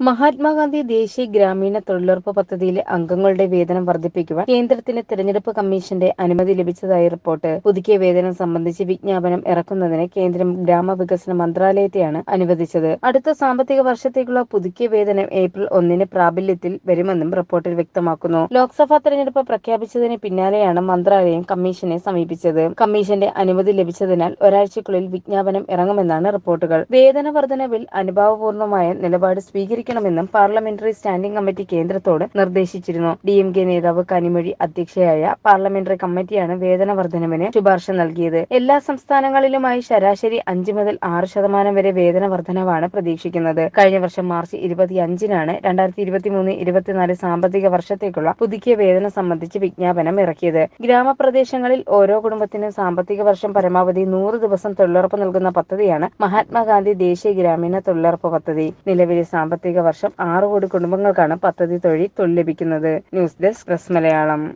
മഹാത്മാഗാന്ധി ദേശീയ ഗ്രാമീണ തൊഴിലുറപ്പ് പദ്ധതിയിലെ അംഗങ്ങളുടെ വേതനം വർദ്ധിപ്പിക്കുവാൻ കേന്ദ്രത്തിന് തെരഞ്ഞെടുപ്പ് കമ്മീഷന്റെ അനുമതി ലഭിച്ചതായി റിപ്പോർട്ട്. പുതുക്കിയ വേതനം സംബന്ധിച്ച് വിജ്ഞാപനം ഇറക്കുന്നതിന് കേന്ദ്രം ഗ്രാമവികസന മന്ത്രാലയത്തെയാണ് അനുവദിച്ചത്. അടുത്ത സാമ്പത്തിക വർഷത്തേക്കുള്ള പുതുക്കിയ വേതനം ഏപ്രിൽ ഒന്നിന് പ്രാബല്യത്തിൽ വരുമെന്നും റിപ്പോർട്ടിൽ വ്യക്തമാക്കുന്നു. ലോക്സഭാ തെരഞ്ഞെടുപ്പ് പ്രഖ്യാപിച്ചതിന് പിന്നാലെയാണ് മന്ത്രാലയം കമ്മീഷനെ സമീപിച്ചത്. കമ്മീഷന്റെ അനുമതി ലഭിച്ചതിനാൽ ഒരാഴ്ചക്കുള്ളിൽ വിജ്ഞാപനം ഇറങ്ങുമെന്നാണ് റിപ്പോർട്ടുകൾ. വേതന വർധനവിൽ അനുഭാവപൂർണമായ നിലപാട് സ്വീകരിക്കണമെന്നും പാർലമെന്ററി സ്റ്റാൻഡിംഗ് കമ്മിറ്റി കേന്ദ്രത്തോട് നിർദ്ദേശിച്ചിരുന്നു. ഡി എം കെ നേതാവ് കനിമൊഴി അധ്യക്ഷയായ പാർലമെന്ററി കമ്മിറ്റിയാണ് വേതന വർധനവിന് ശുപാർശ നൽകിയത്. എല്ലാ സംസ്ഥാനങ്ങളിലുമായി ശരാശരി അഞ്ച് മുതൽ ആറ് ശതമാനം വരെ വേതന വർധനവാണ് പ്രതീക്ഷിക്കുന്നത്. കഴിഞ്ഞ വർഷം മാർച്ച് ഇരുപത്തിയഞ്ചിനാണ് രണ്ടായിരത്തി ഇരുപത്തിമൂന്ന് ഇരുപത്തിനാല് സാമ്പത്തിക വർഷത്തേക്കുള്ള പുതുക്കിയ വേതനം സംബന്ധിച്ച് വിജ്ഞാപനം ഇറക്കിയത്. ഗ്രാമപ്രദേശങ്ങളിൽ ഓരോ കുടുംബത്തിനും സാമ്പത്തിക വർഷം പരമാവധി നൂറ് ദിവസം തൊഴിലുറപ്പ് നൽകുന്ന പദ്ധതിയാണ് മഹാത്മാഗാന്ധി ദേശീയ ഗ്രാമീണ തൊഴിലുറപ്പ് പദ്ധതി. നിലവിലെ സാമ്പത്തിക വർഷം ആറ് കോടി കുടുംബങ്ങൾക്കാണ് പദ്ധതി തൊഴിൽ തൊഴിൽ ലഭിക്കുന്നത്. News desk press Malayalam.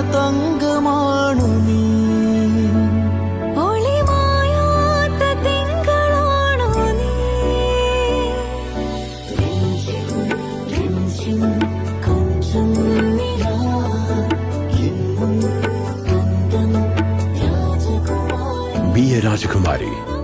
തങ്കമാണു നീ. രാജകുമാരി.